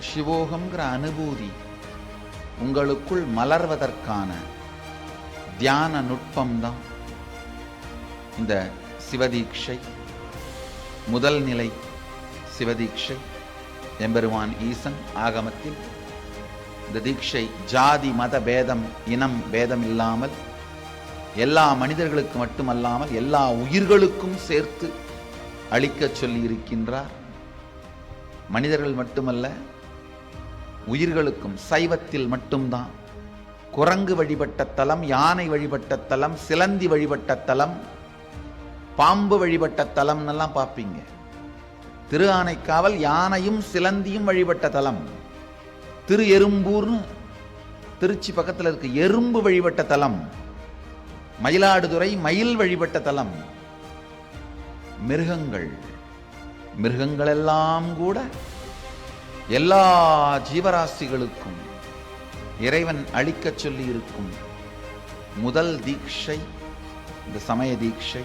சிவோகம்ங்கிற அனுபூதி. உங்களுக்குள் மலர்வதற்கான தியான நுட்பம்தான் இந்த சிவதீட்சை. முதல் நிலை சிவதீட்சை. எம்பெருமான் ஈசன் ஆகமத்தில் இந்த தீட்சை ஜாதி மத பேதம் இனம் பேதம் இல்லாமல் எல்லா மனிதர்களுக்கு மட்டுமல்லாமல் எல்லா உயிர்களுக்கும் சேர்த்து அளிக்க சொல்லி இருக்கின்றார் மனிதர்கள் மட்டுமல்ல உயிர்களுக்கும் சைவத்தில் மட்டும்தான். குரங்கு வழிபட்ட தலம் யானை வழிபட்ட தலம் சிலந்தி வழிபட்ட தலம் பாம்பு வழிபட்ட தலம்னெல்லாம் பார்ப்பீங்க. திரு ஆனைக்காவல் யானையும் சிலந்தியும் வழிபட்ட தலம். திரு எறும்பூர்னு திருச்சி பக்கத்தில் இருக்க எறும்பு வழிபட்ட தலம். மயிலாடுதுறை மயில் வழிபட்ட தலம். மிருகங்கள் மிருகங்களெல்லாம் கூட எல்லா ஜீவராசிகளுக்கும் இறைவன் அளிக்கச் சொல்லி இருக்கும் முதல் தீட்சை இந்த சமய தீட்சை